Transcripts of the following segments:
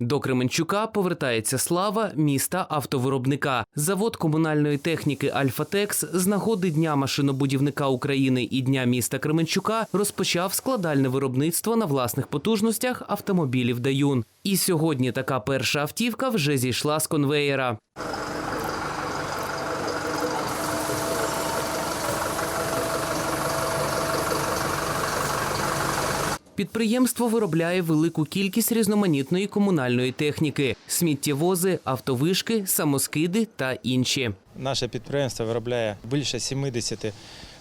До Кременчука повертається слава міста автовиробника. Завод комунальної техніки Альфатекс з нагоди Дня машинобудівника України і Дня міста Кременчука розпочав складальне виробництво на власних потужностях автомобілів Даюн. І сьогодні така перша автівка вже зійшла з конвеєра. Підприємство виробляє велику кількість різноманітної комунальної техніки: сміттєвози, автовишки, самоскиди та інші. Наше підприємство виробляє більше 70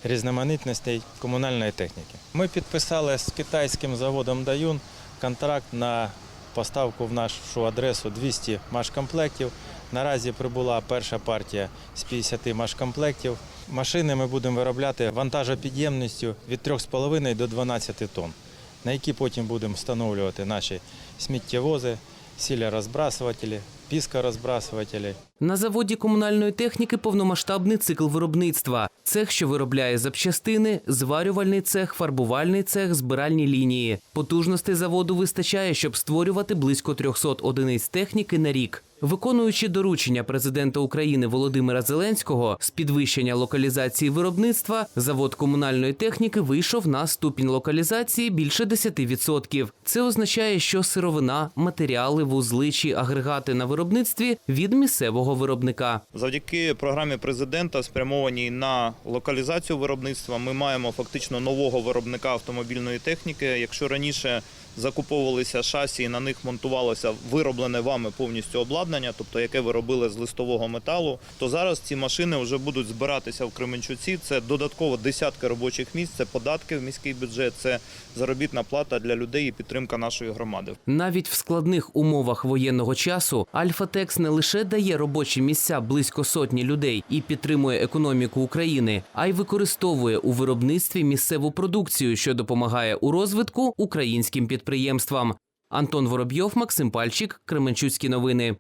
різноманітностей комунальної техніки. Ми підписали з китайським заводом Даюн контракт на поставку в нашу адресу 200 машкомплектів. Наразі прибула перша партія з 50 машкомплектів. Машини ми будемо виробляти вантажопідємністю від 3,5 до 12 тонн, на які потім будемо встановлювати наші сміттєвози, сілярозбрасувателі, піскорозбрасувателі. На заводі комунальної техніки повномасштабний цикл виробництва. Цех, що виробляє запчастини, зварювальний цех, фарбувальний цех, збиральні лінії. Потужностей заводу вистачає, щоб створювати близько 300 одиниць техніки на рік. Виконуючи доручення президента України Володимира Зеленського з підвищення локалізації виробництва, завод комунальної техніки вийшов на ступінь локалізації більше 10%. Це означає, що сировина, матеріали, вузли чи агрегати на виробництві від місцевого виробника. Завдяки програмі президента, спрямованій на локалізацію виробництва, ми маємо фактично нового виробника автомобільної техніки. Якщо раніше закуповувалися шасі, і на них монтувалося вироблене вами повністю обладнання, тобто яке ви робили з листового металу, то зараз ці машини вже будуть збиратися в Кременчуці. Це додатково десятки робочих місць, це податки в міський бюджет, це заробітна плата для людей і підтримка нашої громади. Навіть в складних умовах воєнного часу Альфа-Текс не лише дає робочі місця близько сотні людей і підтримує економіку України, а й використовує у виробництві місцеву продукцію, що допомагає у розвитку українським підприємствам. Антон Воробйов, Максим Пальчик, Кременчуцькі новини.